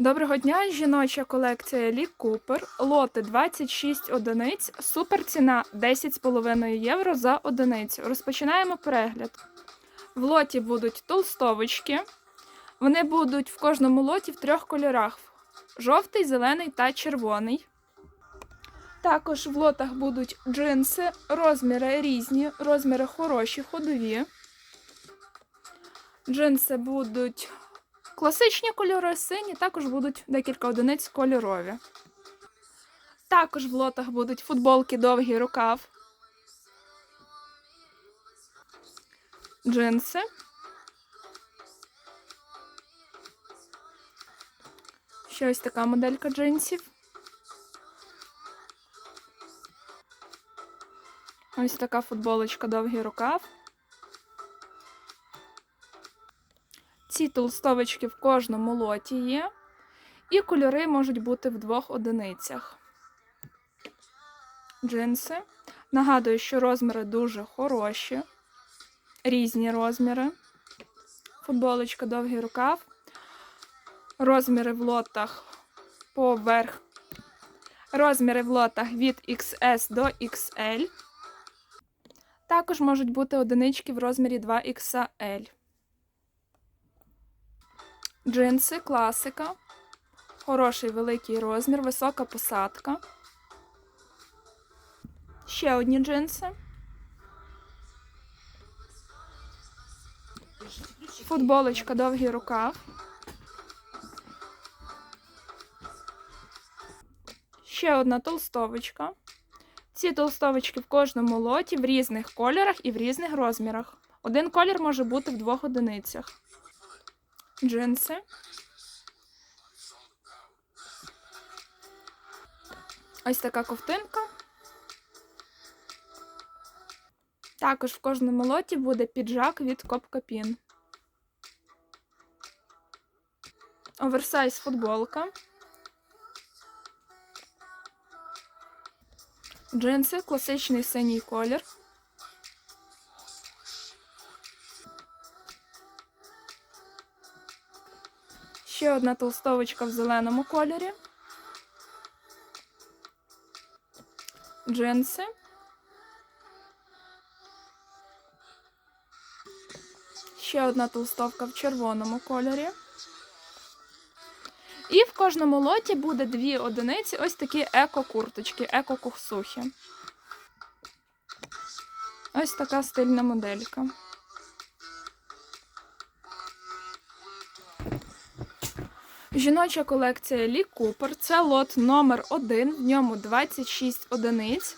Доброго дня, жіноча колекція Лі Купер. Лоти 26 одиниць. Супер ціна 10,5 євро за одиницю. Розпочинаємо перегляд. В лоті будуть толстовочки. Вони будуть в кожному лоті в трьох кольорах: жовтий, зелений та червоний. Також в лотах будуть джинси, розміри різні, розміри хороші, ходові. Джинси будуть Класичні кольори сині, також будуть декілька одиниць кольорові. Також в лотах будуть футболки довгий рукав, джинси. Ще ось така моделька джинсів. Ось така футболочка довгий рукав. Ці толстовочки в кожному лоті є, і кольори можуть бути в двох одиницях. Джинси. Нагадую, що розміри дуже хороші, різні розміри. Футболочка довгий рукав. Розміри в лотах поверх. Розміри в лотах від XS до XL. Також можуть бути одинички в розмірі 2XL. Джинси, класика. Хороший великий розмір, висока посадка. Ще одні джинси. Футболочка довгий рукав. Ще одна толстовочка. Ці толстовочки в кожному лоті в різних кольорах і в різних розмірах. Один колір може бути в двох одиницях джинси. Ось така ковтинка. Також в кожному лоті буде піджак від Копкапін. Оверсайз футболка. Джинси, класичний синій колір. Ще одна толстовочка в зеленому кольорі. Джинси. Ще одна толстовка в червоному кольорі. І в кожному лоті буде дві одиниці ось такі еко-курточки, еко-кухсухи. Ось така стильна моделька. Жіноча колекція Лі Купер. Це лот номер 1 в ньому 26 одиниць.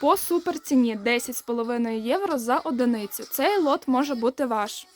По суперціні 10,5 євро за одиницю. Цей лот може бути ваш.